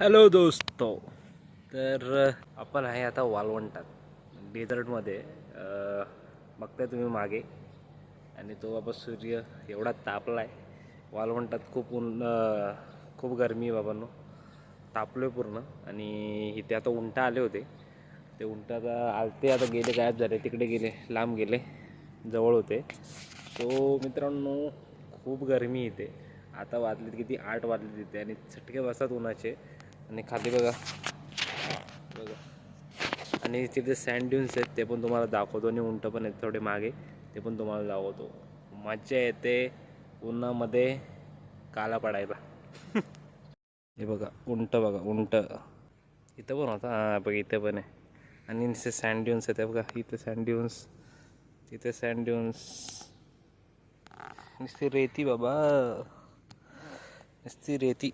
Hello दोस्तो. तर आपण आहे आता वालवंटात डेझर्टमध्ये बघताय तुम्ही मागे. आणि तो बाबा सूर्य एवढा तापला आहे वालवंटात खूप ऊन खूप गरमी आहे बाबांनो. तापलो पूर्ण. आणि इथे आता उंटा आले होते. ते उंट आता आलते आता गेले गायब झाले. तिकडे गेले लांब गेले जवळ होते. सो मित्रांनो खूप गरमी इथे. आता वाजलेत किती? आठ वाजले तिथे आणि चटके बसतात उन्हाचे. आणि खाली बघा. बघा. आणि तिथे सँड ड्युन्स आहेत ते पण तुम्हाला दाखवतो आणि उंट पण आहेत थोडे मागे. ते पण तुम्हाला दाखवतो. मजा येते उन्हामध्ये काला पडायला. हे बघा उंट बघा उंट. इथं पण होता. हां बघा इथं पण आहे. आणि इथे सँड ड्युन्स आहेत बघा इथं सँड ड्युन्स तिथे सँड ड्युन्स नुसती रेती बाबा. नुसती रेती.